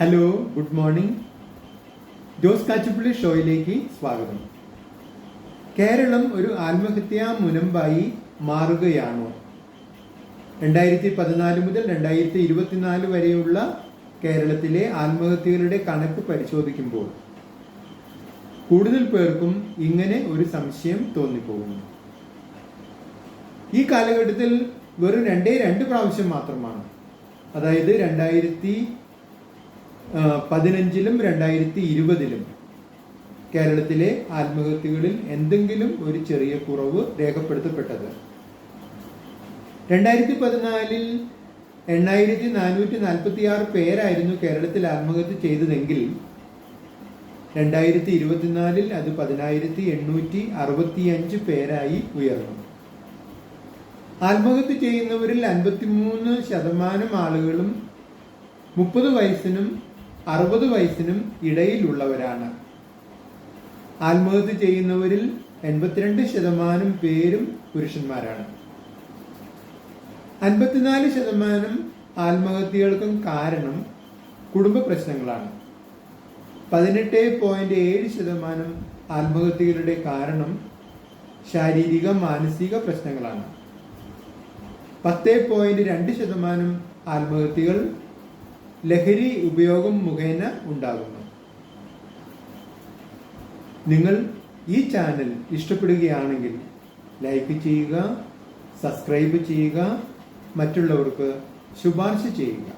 Hello good morning Jose Kachuppally ഷോയിലേക്ക് സ്വാഗതം. കേരളം ഒരു ആത്മഹത്യാ മുനമ്പായി മാറുകയാണോ? രണ്ടായിരത്തി പതിനാല് മുതൽ രണ്ടായിരത്തി ഇരുപത്തിനാല് വരെയുള്ള കേരളത്തിലെ ആത്മഹത്യകളുടെ കണക്ക് പരിശോധിക്കുമ്പോൾ കൂടുതൽ പേർക്കും ഇങ്ങനെ ഒരു സംശയം തോന്നിപ്പോകുന്നു. ഈ കാലഘട്ടത്തിൽ വെറും രണ്ടേ രണ്ട് പ്രാവശ്യം മാത്രമാണ്. അതായത് രണ്ടായിരത്തി പതിനഞ്ചിലും രണ്ടായിരത്തി ഇരുപതിലും കേരളത്തിലെ ആത്മഹത്യകളിൽ എന്തെങ്കിലും ഒരു ചെറിയ കുറവ് രേഖപ്പെടുത്തപ്പെട്ടത്. രണ്ടായിരത്തി പതിനാലിൽ എണ്ണായിരത്തി നാനൂറ്റി നാൽപ്പത്തി ആറ് പേരായിരുന്നു കേരളത്തിൽ ആത്മഹത്യ ചെയ്തതെങ്കിൽ രണ്ടായിരത്തി ഇരുപത്തിനാലിൽ അത് പതിനായിരത്തി എണ്ണൂറ്റി അറുപത്തിയഞ്ച് പേരായി ഉയർന്നു. ആത്മഹത്യ ചെയ്യുന്നവരിൽ അൻപത്തിമൂന്ന് ശതമാനം ആളുകളും മുപ്പത് വയസ്സിനും അറുപത് വയസ്സിനും ഇടയിലുള്ളവരാണ്. ആത്മഹത്യ ചെയ്യുന്നവരിൽ എൺപത്തിരണ്ട് ശതമാനം പേരും പുരുഷന്മാരാണ്. അൻപത്തിനാല് ശതമാനം ആത്മഹത്യകൾക്കും കാരണം കുടുംബ പ്രശ്നങ്ങളാണ്. പതിനെട്ട് പോയിന്റ് ഏഴ് ശതമാനം ആത്മഹത്യകളുടെ കാരണം ശാരീരിക മാനസിക പ്രശ്നങ്ങളാണ്. പത്ത് പോയിന്റ് രണ്ട് ശതമാനം ആത്മഹത്യകൾ ലഹരി ഉപയോഗം മുഖേന ഉണ്ടാകുന്നു. നിങ്ങൾ ഈ ചാനൽ ഇഷ്ടപ്പെടുകയാണെങ്കിൽ ലൈക്ക് ചെയ്യുക സബ്സ്ക്രൈബ് ചെയ്യുക മറ്റുള്ളവർക്ക് ശുപാർശ ചെയ്യുക.